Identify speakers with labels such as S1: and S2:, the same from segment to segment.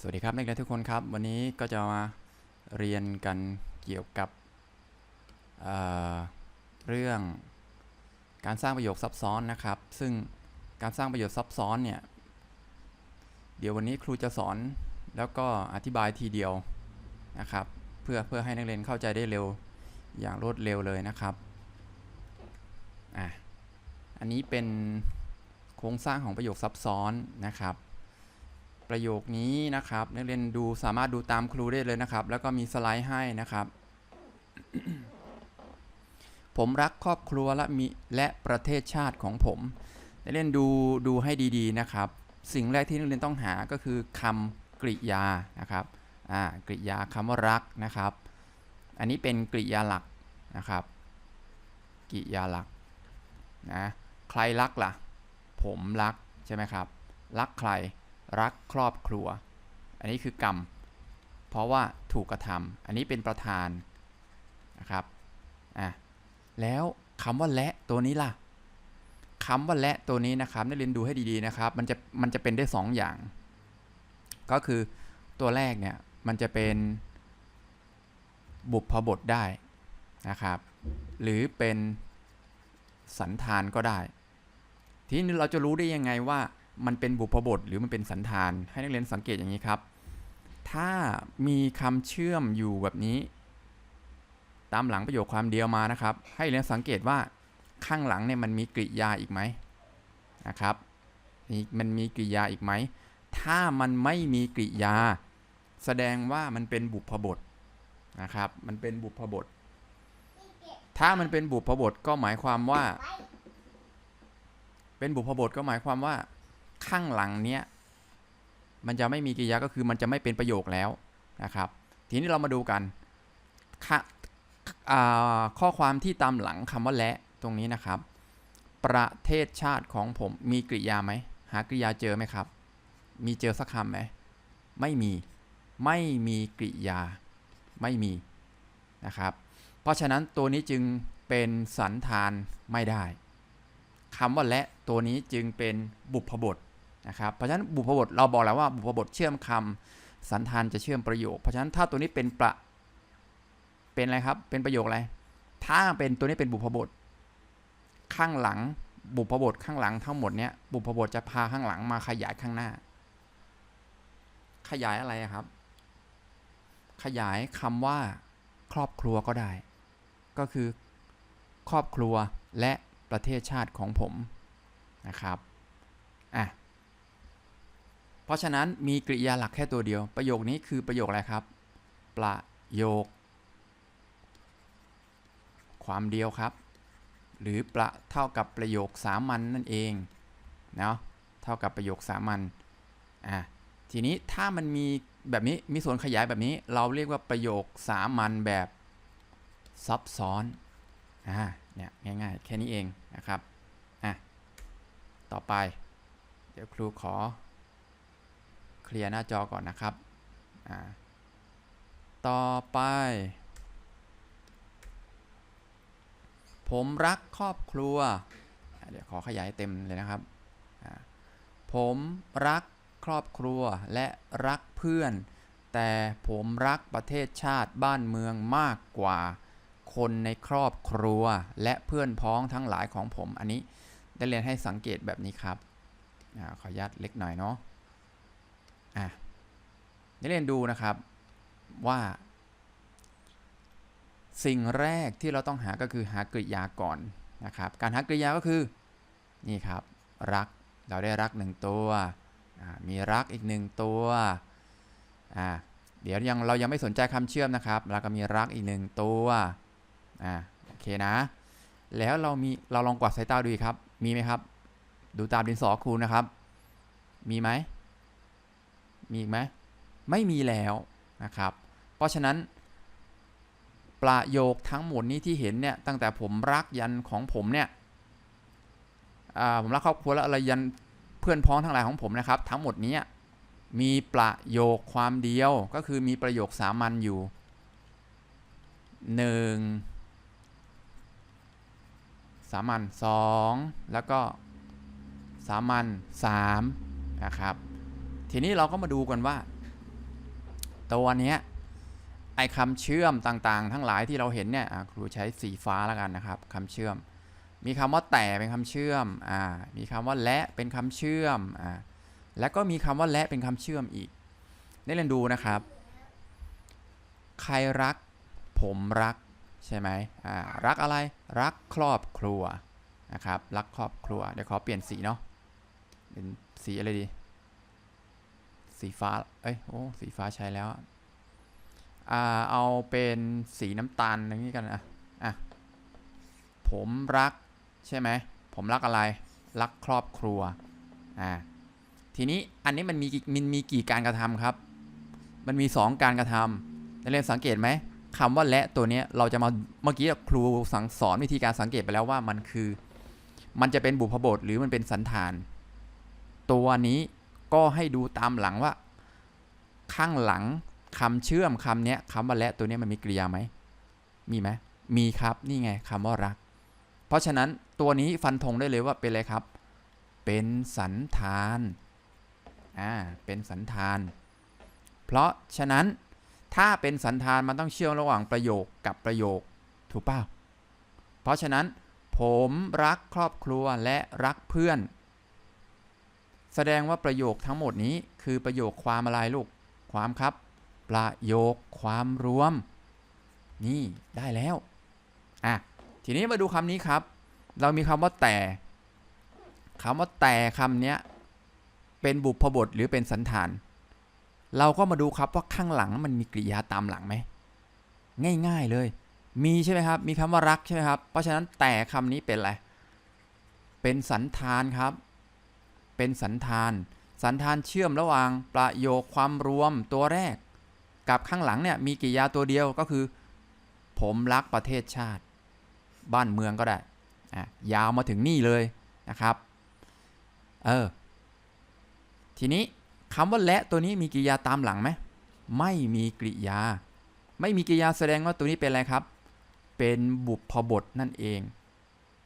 S1: สวัสดีครับนักเรียนทุกคนครับ วันนี้ก็จะมาเรียนกันเกี่ยวกับเเรื่องการสร้างประโยคซับซ้อนนะครับ ซึ่งการสร้างประโยคซับซ้อนเนี่ยเดี๋ยววันนี้ครูจะสอนแล้วก็อธิบายทีเดียวนะครับ เพื่อเพื่อให้นักเรียนเข้าใจได้เร็วอย่างรวดเร็วเลยนะครับอะอันนี้เป็นโครงสร้างของประโยคซับซ้อนนะครับ ประโยคนี้นะครับ นักเรียนดูสามารถดูตามครูได้เลยนะครับ แล้วก็มีสไลด์ให้นะครับ ผมรักครอบครัวและมีและประเทศชาติของผม นักเรียนดูดูให้ดีๆนะครับ สิ่งแรกที่นักเรียนต้องหาก็คือคำกริยานะครับอ่ากริยาคำว่ารักนะครับ อันนี้เป็นกริยาหลักนะครับกริยาหลักนะใครรักล่ะ ผมรักใช่ไหมครับ รักใคร รักครอบครัว อันนี้คือกรรม เพราะว่าถูกกระทำอันนี้เป็นประธานนะครับอะแล้วคำว่าและตัวนี้ล่ะคำว่าและตัวนี้นะครับนักเรียนดูให้ดีๆนะครับ มันจะมันจะเป็นได้สองอย่าง ก็คือตัวแรกเนี่ยมันจะเป็นบุพบทได้นะครับ หรือเป็นสันธานก็ได้ ทีนี้เราจะรู้ได้ยังไงว่า มันเป็นบุพบทหรือมันเป็นสันธาน ให้นักเรียนสังเกตอย่างนี้ครับ ถ้ามีคำเชื่อมอยู่แบบนี้ ตามหลังประโยคความเดียวมานะครับ ให้นักเรียนสังเกตว่าข้างหลังเนี่ยมันมีกริยาอีกไหมนะครับนี่มันมีกริยาอีกไหม ถ้ามันไม่มีกริยา แสดงว่ามันเป็นบุพบทนะครับ มันเป็นบุพบท ถ้ามันเป็นบุพบทก็หมายความว่า เป็นบุพบทก็หมายความว่า ข้างหลังเนี้ยมันจะไม่มีกริยาก็คือมันจะไม่เป็นประโยคแล้วนะครับ ทีนี้เรามาดูกันข้อความที่ตามหลังคำว่าและตรงนี้นะครับ ประเทศชาติของผมมีกริยาไหมหากริยาเจอไหมครับ มีเจอสักคำไหมไม่มีไม่มีกริยาไม่มีนะครับ เพราะฉะนั้นตัวนี้จึงเป็นสันธานไม่ได้คำว่าและตัวนี้จึงเป็นบุพบท นะครับเพราะฉะนั้นบุพบทเราบอกแล้วว่าบุพบทเชื่อมคำสันธานจะเชื่อมประโยค เพราะฉะนั้นถ้าตัวนี้เป็นประเป็นอะไรครับ เป็นประโยคอะไร ถ้าเป็นตัวนี้เป็นบุพบท ข้างหลัง บุพบทข้างหลังทั้งหมดเนี้ยบุพบทจะพาข้างหลังมาขยายข้างหน้า ขยายอะไรครับ ขยายคำว่าครอบครัวก็ได้ ก็คือครอบครัวและประเทศชาติของผมนะครับ อะ เพราะฉะนั้นมีกริยาหลักแค่ตัวเดียว ประโยคนี้คือประโยคอะไรครับ ประโยค ความเดียวครับ หรือประเท่ากับประโยคสามัญนนั่นเองเนาะเท่ากับประโยคสามัญอะทีนี้ถ้ามันมีแบบนี้มีส่วนขยายแบบนี้เราเรียกว่าประโยคสามัญแบบซับซ้อนอ่าเนี่ยง่ายๆ แค่นี้เองนะครับอะต่อไป เดี๋ยวครูขอ เคลียร์หน้าจอก่อนนะครับ ต่อไป ผมรักครอบครัว เดี๋ยวขอขยายเต็มเลยนะครับ ผมรักครอบครัวและรักเพื่อน แต่ผมรักประเทศชาติบ้านเมืองมากกว่าคนในครอบครัวและเพื่อนพ้องทั้งหลายของผม อันนี้ได้เรียนให้สังเกตแบบนี้ครับอขออนุญาตเล็กหน่อยเนาะ อะได้เรียนดูนะครับว่า สิ่งแรกที่เราต้องหาก็คือหากริยาก่อนนะครับ การหากริยาก็คือนี่ครับ รักเราได้รักหนึ่งตัวมีรักอีกหนึ่งตัวอ่าเดี๋ยวยังเรายังไม่สนใจคำเชื่อมนะครับ เราก็มีรักอีกหนึ่งตัวอ่าโอเคนะ แล้วเรามีเราลองกวาดสายตาดูอีกครับ มีไหมครับ ดูตามดินสอครูนะครับ มีไหม มีอีกไหมไม่มีแล้วนะครับ เพราะฉะนั้น ประโยคทั้งหมดนี้ที่เห็นเนี่ยตั้งแต่ผมรักยันของผมเนี่ยผมรักครอบครัวแล้วอะไรยันเพื่อนพ้องทั้งหลายของผมนะครับ ทั้งหมดนี้มีประโยคความเดียวก็คือมีประโยคสามัญอยู่หนึ่งสามัญสองแล้วก็สามัญสามนะครับ ทีนี้เราก็มาดูกันว่า ตัวเนี้ยไอคำเชื่อมต่างๆ ทั้งหลายที่เราเห็นเนี่ยครูใช้สีฟ้าแล้วกันนะครับคำเชื่อม มีคำว่าแต่เป็นคำเชื่อมอ่ามีคำว่าและเป็นคำเชื่อมอ่าแล้วก็มีคำว่าและเป็นคำเชื่อมอีกได้เรียนดูนะครับ ใครรัก ผมรักใช่ไหมอ่ารักอะไรรักครอบครัวนะครับรักครอบครัวเดี๋ยวขอเปลี่ยนสีเนาะเป็นสีอะไรดี สีฟ้า เอ้ย โอ้ สีฟ้าใช้แล้ว อ่า เอาเป็นสีน้ำตาลอย่างนี้กันอะอะ ผมรักใช่ไหม ผมรักอะไร รักครอบครัว อ่า ทีนี้อันนี้มันมีมันมีกี่การกระทำครับ มันมีสองการกระทำนักเรียนสังเกตไหมคำว่าและตัวนี้เราจะมาเมื่อกี้ครูสั่งสอนวิธีการสังเกตไปแล้วว่ามันคือ มันจะเป็นบุพบทหรือมันเป็นสันฐาน ตัวนี้ ก็ให้ดูตามหลังว่า ข้างหลังคำเชื่อมคำเนี้ยคำว่าและตัวเนี้ยมันมีกริยาไหม มีไหม มีครับ นี่ไงคำว่ารัก เพราะฉะนั้นตัวนี้ฟันธงได้เลยว่าเป็นอะไรครับ เป็นสันธาน อ่า เป็นสันธาน เพราะฉะนั้นถ้าเป็นสันธานมันต้องเชื่อมระหว่างประโยคกับประโยค ถูกเปล่า เพราะฉะนั้น ผมรักครอบครัวและรักเพื่อน แสดงว่าประโยคทั้งหมดนี้คือประโยคความอะไรลูก ความครับ ประโยคความรวม นี่ได้แล้ว อะ ทีนี้มาดูคำนี้ครับ เรามีคำว่าแต่คำว่าแต่คำนี้เป็นบุพบทหรือเป็นสันฐาน เราก็มาดูครับว่าข้างหลังมันมีกริยาตามหลังไหม ง่ายๆเลย มีใช่ไหมครับ มีคำว่ารักใช่ไหมครับ เพราะฉะนั้นแต่คำนี้เป็นอะไร เป็นสันธานครับ เป็นสันธาน สันธานเชื่อมระหว่างประโยคความรวมตัวแรก กับข้างหลังเนี่ยมีกริยาตัวเดียวก็คือ ผมรักประเทศชาติ บ้านเมืองก็ได้ยาวมาถึงนี่เลยนะครับเออทีนี้คำว่าและตัวนี้มีกริยาตามหลังไหมไม่มีกริยา ไม่มีกริยาแสดงว่าตัวนี้เป็นอะไรครับ เป็นบุพบทนั่นเอง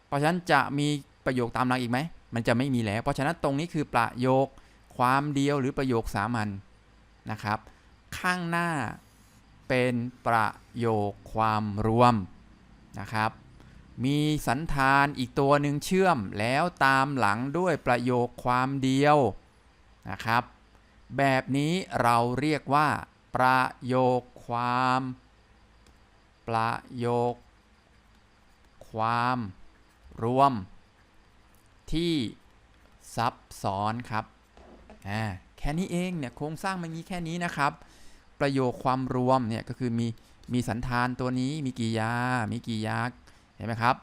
S1: เพราะฉะนั้นจะมีประโยคตามหลังอีกไหม มันจะไม่มีแล้ว เพราะฉะนั้นตรงนี้คือประโยคความเดียวหรือประโยคสามัญนะครับ ข้างหน้าเป็นประโยคความรวมนะครับ มีสันธานอีกตัวหนึ่งเชื่อมแล้วตามหลังด้วยประโยคความเดียวนะครับ แบบนี้เราเรียกว่า ประโยคความ ประโยค ความรวม ที่ซับซ้อนครับอ่าแค่นี้เองเนี่ยโครงสร้างมันมีแค่นี้นะครับ ประโยคความรวมเนี่ยก็คือมีมีสันธานตัวนี้มีกี่ยา มีกี่ยาเห็นไหมครับ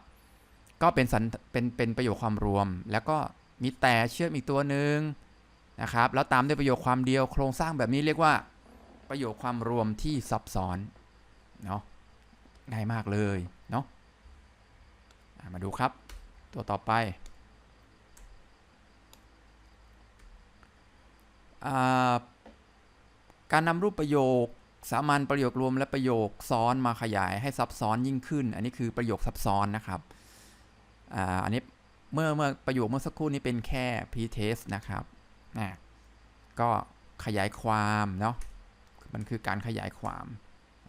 S1: ก็เป็นสันเป็นเป็นประโยคความรวม แล้วก็มีแต่เชื่อมอีกตัวหนึ่งนะครับ แล้วตามด้วยประโยคความเดียวโครงสร้างแบบนี้เรียกว่า ประโยคความรวมที่ซับซ้อนเนาะง่ายมากเลยเนาะมาดูครับ ตัวต่อไปอ่า การนำรูปประโยคสามัญประโยครวมและประโยคซ้อนมาขยายให้ซับซ้อนยิ่งขึ้น อันนี้คือประโยคซับซ้อนนะครับอ,อันนี้เมื่อเมื่อประโยคเมื่อสักครู่นี้เป็นแค่ pretest นะครับนะก็ขยายความเนาะมันคือการขยายความ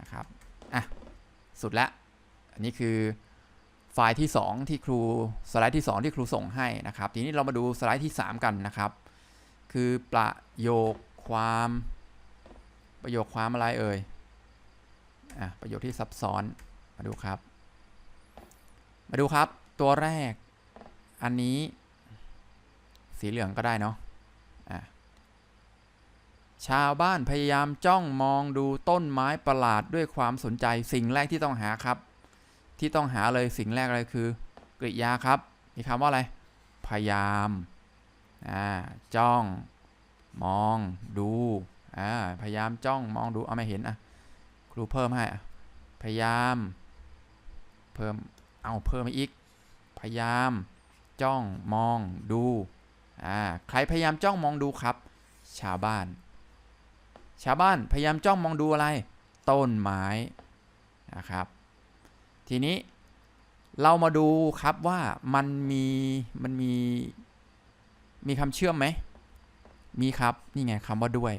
S1: นะครับอะสุดละ อันนี้คือไฟล์ที่ 2 ที่ครูสไลด์ที่ 2 ที่ครูส่งให้นะครับ ทีนี้เรามาดูสไลด์ที่ 3 กันนะครับ คือประโยคความ ประโยคความอะไรเอ่ยอะประโยคที่ซับซ้อนมาดูครับ มาดูครับตัวแรก อันนี้ สีเหลืองก็ได้เนาะอะชาวบ้านพยายามจ้องมองดูต้นไม้ประหลาดด้วยความสนใจสิ่งแรกที่ต้องหาครับ ที่ต้องหาเลยสิ่งแรกเลยคือกริยาครับ มีคำว่าอะไร พยายาม จ้อง มองดูพยายามจ้องมองดูเอาไม่เห็นอะครูเพิ่มให้พยายาม เพิ่มเอาเพิ่มอีก พยายาม จ้องมองดูใครพยายามจ้องมองดูครับ ชาวบ้าน ชาวบ้านพยายามจ้องมองดูอะไร ต้นไม้นะครับ ทีนี้เรามาดูครับว่ามันมีมันมี มีคำเชื่อมไหม มีครับ นี่ไงคำว่าด้วย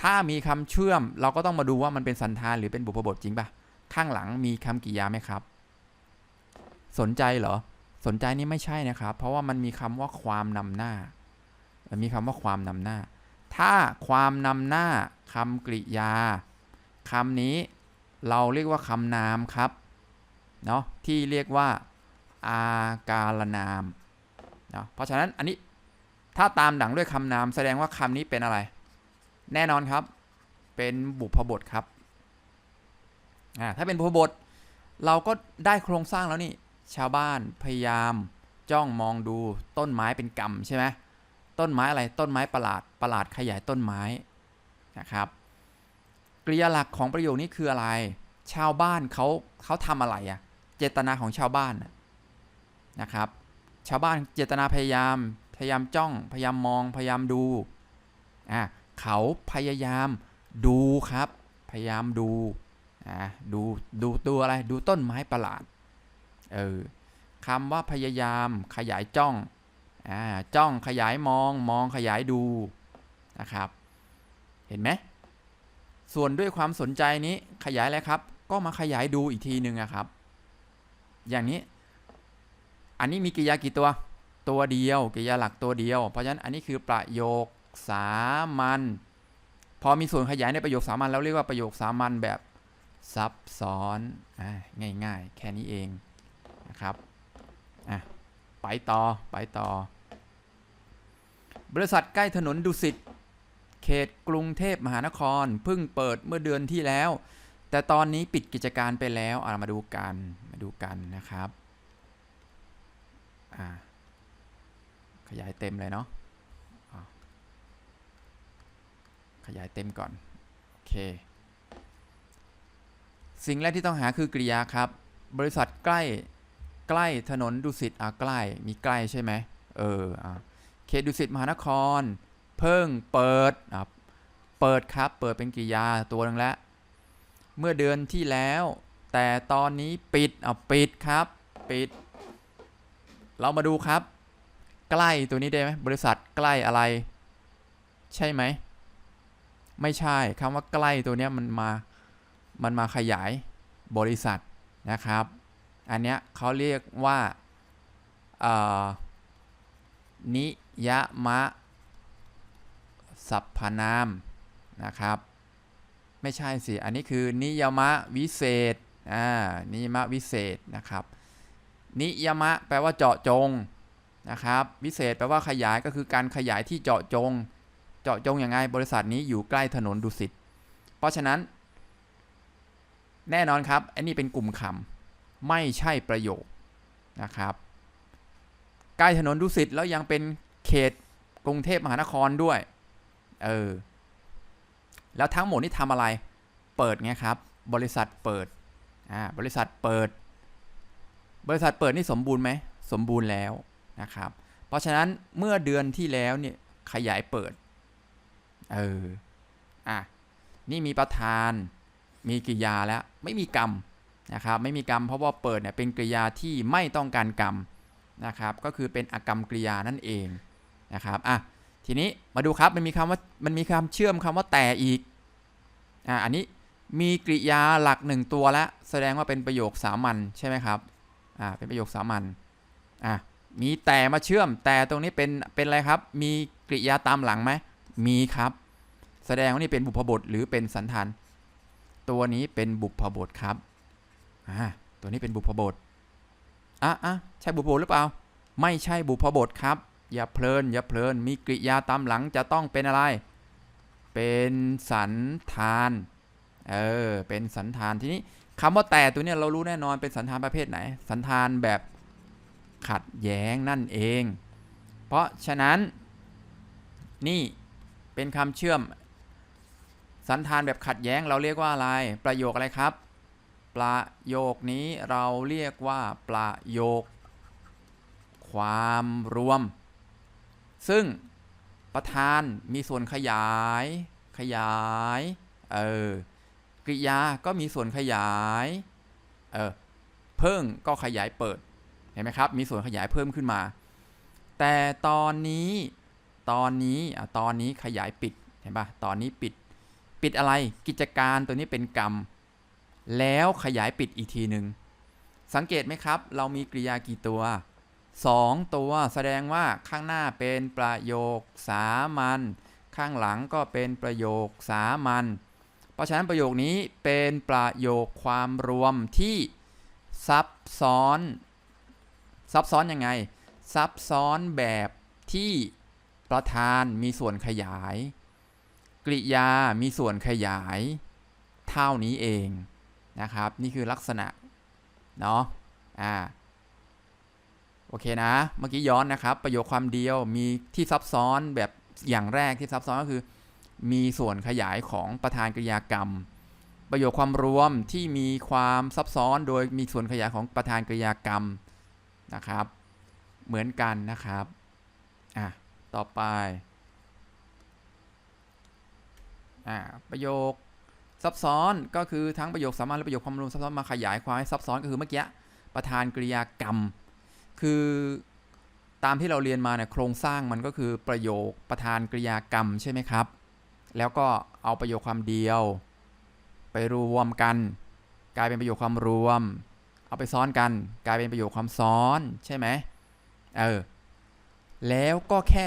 S1: ถ้ามีคำเชื่อมเราก็ต้องมาดูว่ามันเป็นสันธานหรือเป็นบุพบทจริงปะข้างหลังมีคำกริยาไหมครับ สนใจเหรอ สนใจนี่ไม่ใช่นะครับ เพราะว่ามันมีคำว่าความนำหน้า มีคำว่าความนำหน้า ถ้าความนำหน้าคำกริยาคำนี้เราเรียกว่าคำนามครับ เนาะที่เรียกว่า อาการนาม นะเพราะฉะนั้นอันนี้ถ้าตามหลังด้วยคำนามแสดงว่าคำนี้เป็นอะไร แน่นอนครับ เป็นบุพบทครับถ้าเป็นบุพบท เราก็ได้โครงสร้างแล้วนี่ ชาวบ้านพยายามจ้องมองดูต้นไม้เป็นกรรมใช่ไหมต้นไม้อะไรต้นไม้ประหลาดประหลาดขยายต้นไม้นะครับกริยาหลักของประโยคนี้คืออะไร ชาวบ้านเขาเขาทำอะไรอะเจตนาของชาวบ้านนะครับ ชาวบ้านเจตนาพยายาม พยายามจ้อง พยายามมอง พยายามดู อะเขาพยายามดูครับ พยายามดู อะดูดูดูอะไร ดูต้นไม้ประหลาด เออคำว่าพยายามขยายจ้อง อ่า จ้องขยายมอง มองขยายดู นะครับ เห็นไหม ส่วนด้วยความสนใจนี้ขยายอะไรครับ ก็มาขยายดูอีกทีหนึ่งอะครับ อย่างนี้ อันนี้มีกริยากี่ตัว ตัวเดียวกริยาหลักตัวเดียว เพราะฉะนั้นอันนี้คือประโยคสามัญพอมีส่วนขยายในประโยคสามัญแล้วเรียกว่าประโยคสามัญแบบซับซ้อนอ่าง่ายๆ แค่นี้เองนะครับไปต่อไปต่อ บริษัทใกล้ถนนดุสิตเขตกรุงเทพมหานครเพิ่งเปิดเมื่อเดือนที่แล้ว แต่ตอนนี้ปิดกิจการไปแล้วอะมาดูกันมาดูกันนะครับ อ่าขยายเต็มเลยเนาะะขยายเต็มก่อน โอเค สิ่งแรกที่ต้องหาคือกริยาครับ บริษัทใกล้ใกล้ถนนดุสิตอะใกล้มีใกล้ใช่ไหมเอออะเขตดุสิตมหานคร เพิ่งเปิดอะเปิดครับเปิดเป็นกริยาตัวนึงแล้วเมื่อเดือนที่แล้ว แต่ตอนนี้ปิดอะปิดครับ ปิด เรามาดูครับ ใกล้ตัวนี้ได้ไหมบริษัทใกล้อะไร ใช่ไหม ไม่ใช่คำว่าใกล้ตัวเนี้ยมันมา มันมาขยายบริษัทนะครับ อันเนี้ยเขาเรียกว่านิยมะสรรพนามนะครับ ไม่ใช่สิ อันนี้คือนิยมะวิเศษ อ่า นิยมะวิเศษนะครับ นิยมะแปลว่าเจาะจงนะครับวิเศษแปลว่าขยายก็คือการขยายที่เจาะจง เจาะจงอยังไงบริษัทนี้อยู่ใกล้ถนนดุสิตเพราะฉะนั้น แน่นอนครับอันนี้เป็นกลุ่มคำไม่ใช่ประโยคนะครับ ใกล้ถนนดุสิตแล้วยังเป็นเขตกรุงเทพมหานครด้วยเออแล้วทั้งหมดนี่ทำอะไร เปิดไงครับ บริษัทเปิดอ่าบริษัทเปิด บริษัทเปิดนี่สมบูรณ์ไหมสมบูรณ์แล้วนะครับ เพราะฉะนั้นเมื่อเดือนที่แล้วเนี่ยขยายเปิด เออ อะ นี่มีประธาน มีกริยาแล้ว ไม่มีกรรมนะครับ ไม่มีกรรมเพราะว่าเปิดเนี่ยเป็นกริยาที่ไม่ต้องการกรรมนะครับ ก็คือเป็นอกรรมกริยานั่นเองนะครับ อะ ทีนี้มาดูครับมันมีคำว่ามันมีคำเชื่อมคำว่าแต่อีก อะ อันนี้มีกริยาหลักหนึ่งตัวแล้วแสดงว่าเป็นประโยคสามัญใช่ไหมครับ อ่าเป็นประโยคสามัญอะมีแต่มาเชื่อมแต่ตรงนี้เป็นเป็นอะไรครับ มีกริยาตามหลังไหมมีครับ แสดงว่านี่เป็นบุพบทหรือเป็นสันธานตัวนี้เป็นบุพบทครับอ่าตัวนี้เป็นบุพบทอะอะใช่บุพบทหรือเปล่า ไม่ใช่บุพบทครับ อย่าเพลิน อย่าเพลิน มีกริยาตามหลังจะต้องเป็นอะไร เป็นสันธาน เออ เป็นสันธานทีนี้ คำว่าแต่ตัวเนี้ยเรารู้แน่นอนเป็นสันธานประเภทไหน สันธานแบบขัดแย้งนั่นเอง เพราะฉะนั้นนี่เป็นคำเชื่อม สันธานแบบขัดแย้งเราเรียกว่าอะไร ประโยคอะไรครับ ประโยคนี้เราเรียกว่าประโยค ความรวม ซึ่งประธานมีส่วนขยาย ขยาย เออ กริยาก็มีส่วนขยายเออเพิ่งก็ขยายเปิดเห็นไหมครับ มีส่วนขยายเพิ่มขึ้นมา แต่ตอนนี้ตอนนี้อะตอนนี้ขยายปิดเห็นปะตอนนี้ปิดปิดอะไรกิจการตัวนี้เป็นกรรม แล้วขยายปิดอีกทีหนึ่งสังเกตไหมครับ เรามีกริยากี่ตัว 2 ตัวแสดงว่าข้างหน้าเป็นประโยคสามัญข้างหลังก็เป็นประโยคสามัญ เพราะฉะนั้นประโยคนี้เป็นประโยคความรวมที่ซับซ้อน ซับซ้อนยังไง ซับซ้อนแบบที่ประธานมีส่วนขยาย กริยามีส่วนขยาย เท่านี้เองนะครับ นี่คือลักษณะ เนาะอ่าโอเคนะ เมื่อกี้ย้อนนะครับ ประโยคความเดียวมีที่ซับซ้อนแบบอย่างแรกที่ซับซ้อนก็คือ มีส่วนขยายของประธานกริยากรรม ประโยคความรวมที่มีความซับซ้อนโดยมีส่วนขยายของประธานกริยากรรมนะครับ เหมือนกันนะครับอะต่อไปอ่าประโยคซับซ้อนก็คือทั้งประโยคสามัญและประโยคความรวมซับซ้อนมาขยายความให้ซับซ้อนก็คือเมื่อกี้ประธานกริยากรรม คือตามที่เราเรียนมาเนี่ยโครงสร้างมันก็คือประโยคประธานกริยากรรมใช่ไหมครับ แล้วก็เอาประโยคความเดียว ไปรวมกัน กลายเป็นประโยคความรวม เอาไปซ้อนกัน กลายเป็นประโยคความซ้อนใช่ไหมเออแล้วก็แค่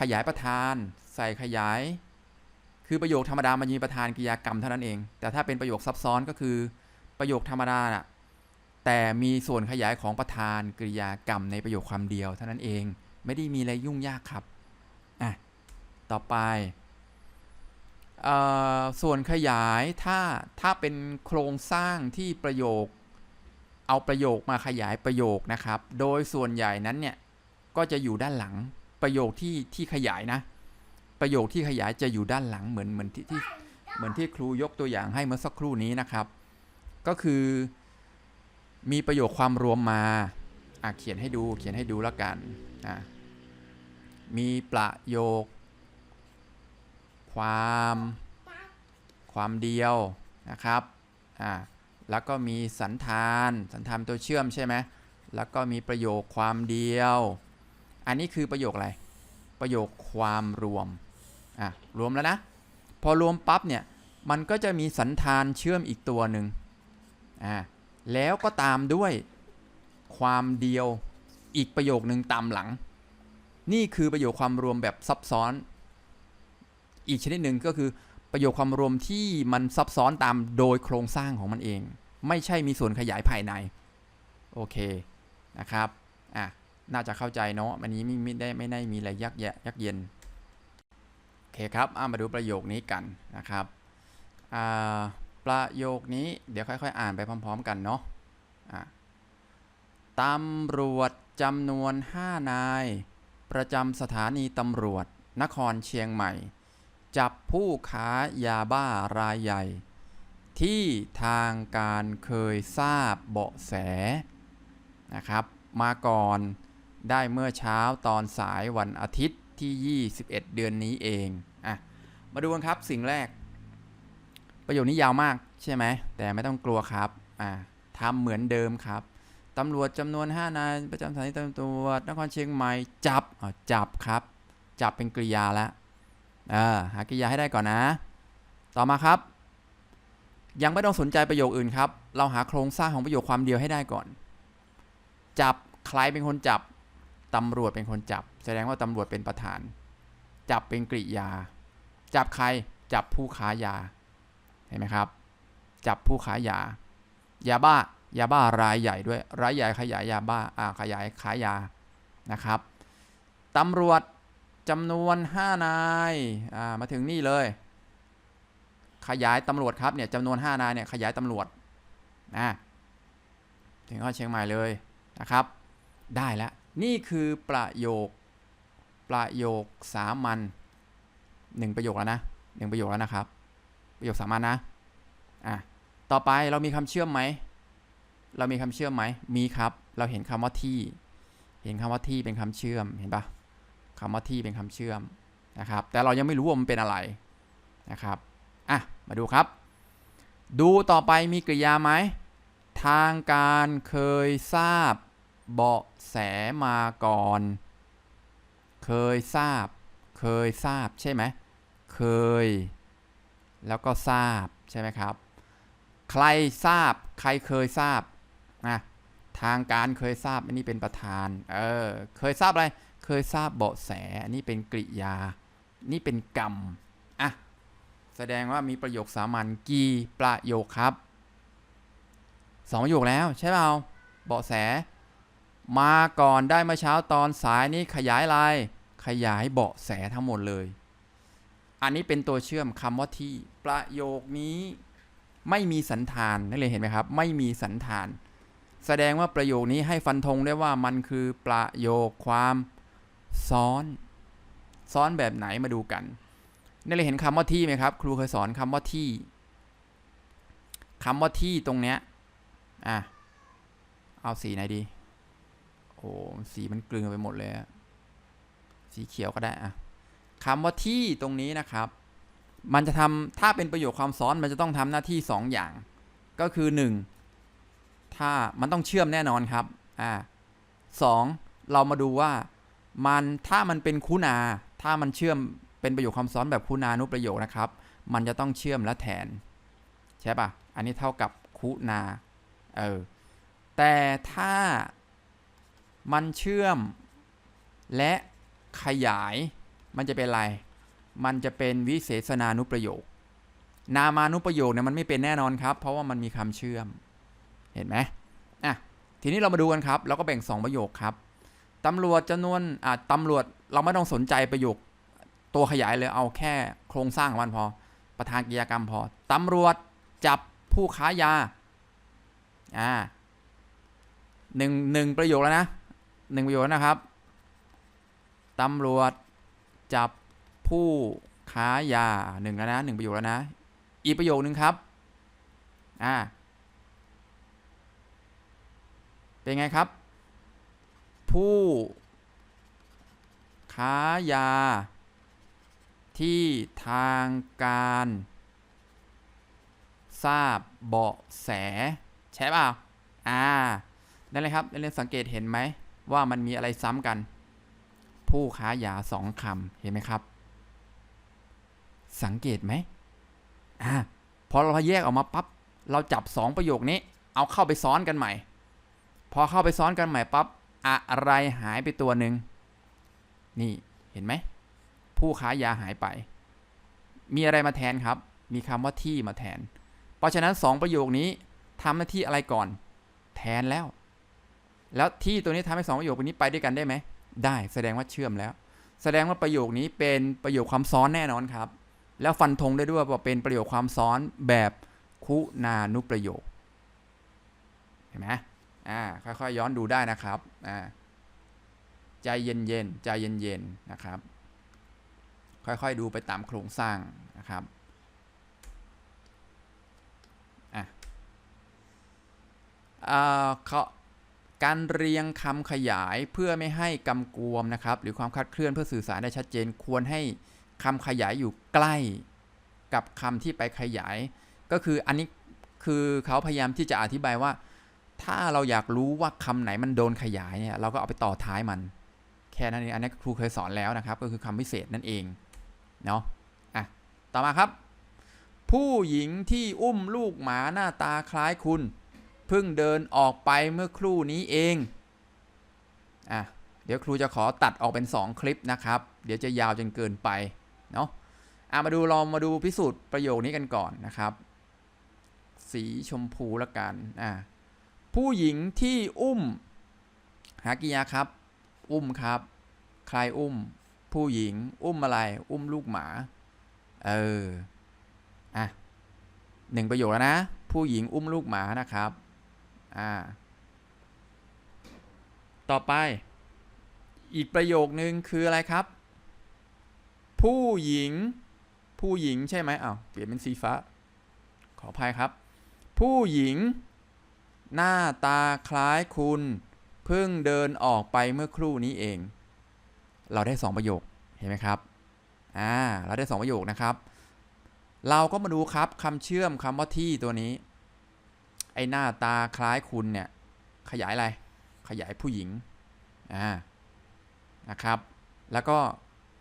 S1: ขยายประธาน ใส่ขยาย คือประโยคธรรมดามันมีประธานกริยากรรมเท่านั้นเอง แต่ถ้าเป็นประโยคซับซ้อนก็คือประโยคธรรมดาน่ะแต่มีส่วนขยายของประธานกริยากรรมในประโยคความเดียวเท่านั้นเอง ไม่ได้มีอะไรยุ่งยากครับอะต่อไป ส่วนขยายถ้าถ้าเป็นโครงสร้างที่ประโยค เอาประโยคมาขยายประโยคนะครับ โดยส่วนใหญ่นั้นเนี่ยก็จะอยู่ด้านหลังประโยคที่ที่ขยายนะ ประโยคที่ขยายจะอยู่ด้านหลังเหมือนเหมือนที่ที่เหมือนที่ครูยกตัวอย่างให้เมื่อสักครู่นี้นะครับ ก็คือมีประโยคความรวมมาอะเขียนให้ดูเขียนให้ดูแล้วกันอะมีประโยค ความ ความเดียวนะครับอะแล้วก็มีสันธาน สันธานตัวเชื่อมใช่ไหมแล้วก็มีประโยคความเดียว อันนี้คือประโยคอะไร ประโยคความรวมอะรวมแล้วนะ พอรวมปั๊บเนี่ย มันก็จะมีสันธานเชื่อมอีกตัวหนึ่งอ่าแล้วก็ตามด้วยความเดียวอีกประโยคหนึ่งตามหลัง นี่คือประโยคความรวมแบบซับซ้อน อีกชนิดหนึ่งก็คือประโยคความรวมที่มันซับซ้อนตามโดยโครงสร้างของมันเอง ไม่ใช่มีส่วนขยายภายใน โอเคนะครับอะน่าจะเข้าใจเนาะอันนี้ไม่ไม่ได้ไม่ได้มีอะไรยักแยะยักเย็นโอเคครับอะมาดูประโยคนี้กันนะครับประโยคนี้เดี๋ยวค่อย ๆ อ่านไปพร้อม ๆ กันเนาะะตำรวจจำนวน 5 นาย ประจำสถานีตำรวจนครเชียงใหม่ จับผู้ค้ายาบ้ารายใหญ่ ที่ทางการเคยทราบเบาะแสนะครับ มาก่อนได้เมื่อเช้าตอนสายวันอาทิตย์ที่ 21 เดือนนี้เองอะมาดูกันครับสิ่งแรก ประโยคนี้ยาวมากใช่ไหมแต่ไม่ต้องกลัวครับอ่าทำเหมือนเดิมครับตำรวจจำนวน 5 นายประจำสถานีตำรวจนครเชียงใหม่จับจับครับ จับเป็นกริยาแล้ว อ่าหากริยาให้ได้ก่อนนะ ต่อมาครับ ยังไม่ต้องสนใจประโยคอื่นครับ เราหาโครงสร้างของประโยคความเดียวให้ได้ก่อน จับใครเป็นคนจับตำรวจเป็นคนจับ แสดงว่าตำรวจเป็นประธาน จับเป็นกริยา จับใครจับผู้ค้ายา เห็นไหมครับ จับผู้ค้ายา ยาบ้ายาบ้ารายใหญ่ด้วย รายใหญ่ขยายยาบ้าอ่าขยายขายยานะครับตำรวจ จำนวน 5 นายอ่ามาถึงนี่เลย ขยายตำรวจครับเนี่ยจำนวน 5 นายเนี่ยขยายตำรวจนะถึงข้อเชียงใหม่เลยนะครับ ได้แล้วนี่คือประโยคประโยคสามัญหนึ่งประโยคแล้วนะหนึ่งประโยคแล้วนะครับ ประโยคสามัญนะอะต่อไปเรามีคำเชื่อมไหม เรามีคำเชื่อมไหม มีครับ เราเห็นคำว่าที่ เห็นคำว่าที่เป็นคำเชื่อม เห็นปะ คำว่าที่เป็นคำเชื่อมนะครับ แต่เรายังไม่รู้ว่ามันเป็นอะไรนะครับอะมาดูครับ ดูต่อไปมีกริยาไหมทางการเคยทราบเบาะแสมาก่อน เคยทราบ เคยทราบใช่ไหม เคย แล้วก็ทราบใช่ไหมครับ ใครทราบ ใครเคยทราบนะทางการเคยทราบอันนี้เป็นประธาน เออ เคยทราบอะไร ยทราบเบาะแสนนี้เป็นกริยา นี่เป็นกรรมอะแสดงว่ามีประโยคสามัญกี่ประโยคครับสองประโยคแล้วใช่เปล่าเบาะแส มาก่อนได้เมื่อเช้าตอนสายนี้ขยายอะไรขยายเบาะแสทั้งหมดเลย อันนี้เป็นตัวเชื่อมคำว่าที่ประโยคนี้ไม่มีสันธานนักเรียนเห็นไหมครับ ไม่มีสันธาน แสดงว่าประโยคนี้ให้ฟันธงได้ว่ามันคือประโยคความ ซ้อน ซ้อนแบบไหนมาดูกันนักเรียเห็นคำว่าที่ไหมครับ ครูเคยสอนคำว่าที่คำว่าที่ตรงเนี้ยอะเอาสีไหนดี โอ้สีมันกลืนไปหมดเลยสีเขียวก็ได้อะคำว่าที่ตรงนี้นะครับ มันจะทำถ้าเป็นประโยคความซ้อนมันจะต้องทำหน้าที่ 2 อย่าง ก็คือ 1 ถ้ามันต้องเชื่อมแน่นอนครับอ่าสองเรามาดูว่า มันถ้ามันเป็นคุณา ถ้ามันเชื่อมเป็นประโยคความซ้อนแบบคุณานุประโยคนะครับ มันจะต้องเชื่อมและแทน ใช่ปะอันนี้เท่ากับคุณา เออ แต่ถ้ามันเชื่อมและขยาย มันจะเป็นอะไร มันจะเป็นวิเศษณานุประโยค นามานุประโยคเนี่ยมันไม่เป็นแน่นอนครับ เพราะว่ามันมีคำเชื่อม เห็นไหมอะ ทีนี้เรามาดูกันครับ เราก็แบ่ง 2 ประโยคครับ ตำรวจจำนวนอะตำรวจเราไม่ต้องสนใจประโยคตัวขยายเลยเอาแค่โครงสร้างของมันพอ ประธานกิจกรรมพอตำรวจจับผู้ค้ายาอ่าหนึ่งหนึ่งประโยคแล้วนะหนึ่งประโยคนะครับตำรวจจับผู้ค้ายาหนึ่งแล้วนะหนึ่งประโยคแล้วนะ อีกประโยคนึงครับอ่าเป็นไงครับ ผู้ค้ายา ที่ทางการ ทราบเบาะแส ใช่เปล่าอ่านั่นเลยครับเรียนสังเกตเห็นไหม ว่ามันมีอะไรซ้ำกัน ผู้ค้ายาสองคำเห็นไหมครับ สังเกตไหมอ่าพอเราแยกออกมาปั๊บเราจับสองประโยคนี้ เอาเข้าไปซ้อนกันใหม่ พอเข้าไปซ้อนกันใหม่ปั๊บ อะไรหายไปตัวหนึ่งนี่เห็นไหม ผู้ค้ายาหายไป มีอะไรมาแทนครับ มีคำว่าที่มาแทน เพราะฉะนั้นสองประโยคนี้ทำหน้าที่อะไรก่อน แทนแล้ว แล้วที่ตัวนี้ทำให้สองประโยคนี้ไปด้วยกันได้ไหม ได้แสดงว่าเชื่อมแล้ว แสดงว่าประโยคนี้เป็นประโยคความซ้อนแน่นอนครับ แล้วฟันธงได้ด้วยว่าเป็นประโยคความซ้อนแบบคุณานุประโยคเห็นไหม อ่าค่อยๆย้อนดูได้นะครับอ่าใจเย็นๆใจเย็นๆนะครับ ค่อยๆดูไปตามโครงสร้างนะครับอะอ่าเขาการเรียงคำขยายเพื่อไม่ให้กำกวมนะครับ หรือความคลาดเคลื่อนเพื่อสื่อสารได้ชัดเจน ควรให้คำขยายอยู่ใกล้กับคำที่ไปขยาย ก็คืออันนี้คือเขาพยายามที่จะอธิบายว่า ถ้าเราอยากรู้ว่าคำไหนมันโดนขยายเนี่ยเราก็เอาไปต่อท้ายมัน แค่นั้นเองอันนี้ครูเคยสอนแล้วนะครับ ก็คือคำพิเศษนั่นเองเนาะอะต่อมาครับ ผู้หญิงที่อุ้มลูกหมาหน้าตาคล้ายคุณเพิ่งเดินออกไปเมื่อครู่นี้เองอะเดี๋ยวครูจะขอตัดออกเป็น 2 คลิปนะครับ เดี๋ยวจะยาวจนเกินไปเนาะอะมาดูลองมาดูพิสูจน์ประโยคนี้กันก่อนนะครับ สีชมพูละกันอะ ผู้หญิงที่อุ้ม หากิยาครับ อุ้มครับ ใครอุ้ม ผู้หญิง อุ้มอะไร อุ้มลูกหมา เออ อะหนึ่งประโยคแล้วนะ ผู้หญิงอุ้มลูกหมานะครับ อ่า ต่อไป อีกประโยคนึงคืออะไรครับ ผู้หญิง ผู้หญิงใช่ไหมอ้าวเปลี่ยนเป็นสีฟ้า ขออภัยครับ ผู้หญิง หน้าตาคล้ายคุณ เพิ่งเดินออกไปเมื่อครู่นี้เอง เราได้สองประโยคเห็นไหมครับอ่าเราได้สองประโยคนะครับ เราก็มาดูครับคำเชื่อมคำว่าที่ตัวนี้ ไอ้หน้าตาคล้ายคุณเนี่ยขยายอะไร ขยายผู้หญิงอ่านะครับ แล้วก็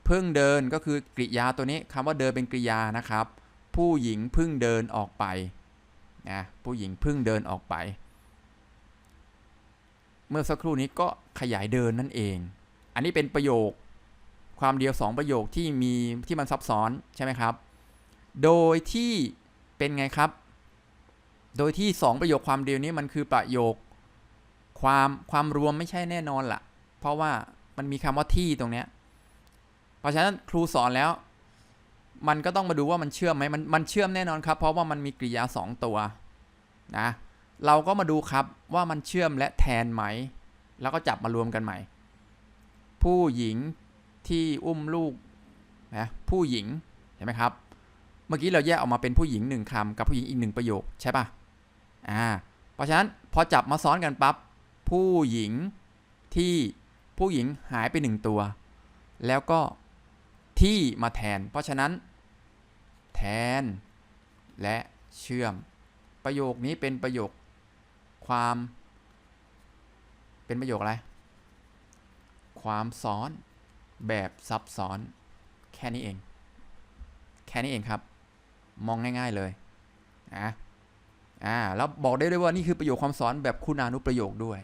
S1: เพิ่งเดินก็คือกริยาตัวนี้คำว่าเดินเป็นกริยานะครับ ผู้หญิงเพิ่งเดินออกไปนะผู้หญิงเพิ่งเดินออกไป เมื่อสักครู่นี้ก็ขยายเดินนั่นเอง อันนี้เป็นประโยคความเดียวสองประโยคที่มีที่มันซับซ้อนใช่ไหมครับ โดยที่เป็นไงครับ โดยที่สองประโยคความเดียวนี้มันคือประโยคความความรวมไม่ใช่แน่นอนละ่ะ เพราะว่ามันมีคำว่าที่ตรงเนี้ย เพราะฉะนั้นครูสอนแล้ว มันก็ต้องมาดูว่ามันเชื่อมไหมมันมันเชื่อมแน่นอนครับ เพราะว่ามันมีกริยาสองตัวนะ เราก็มาดูครับว่ามันเชื่อมและแทนไหม แล้วก็จับมารวมกันใหม่ ผู้หญิงที่อุ้มลูกนะผู้หญิงเห็นไหมครับ เมื่อกี้เราแยกออกมาเป็นผู้หญิงหนึ่งคำกับผู้หญิงอีกหนึ่งประโยคใช่ปะอ่าเพราะฉะนั้นพอจับมาซ้อนกันปับ๊บผู้หญิงที่ผู้หญิงหายไปหนึ่งตัว แล้วก็ที่มาแทน เพราะฉะนั้น แทน และเชื่อม ประโยคนี้เป็นประโยค ความ เป็นประโยคอะไร ความซ้อน แบบซับซ้อน แค่นี้เอง แค่นี้เองครับ มองง่ายๆเลยนะอ่าแล้วบอกได้ด้วยว่านี่คือประโยคความซ้อนแบบคุณานุประโยคด้วย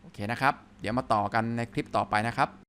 S1: โอเคนะครับ เดี๋ยวมาต่อกันในคลิปต่อไปนะครับ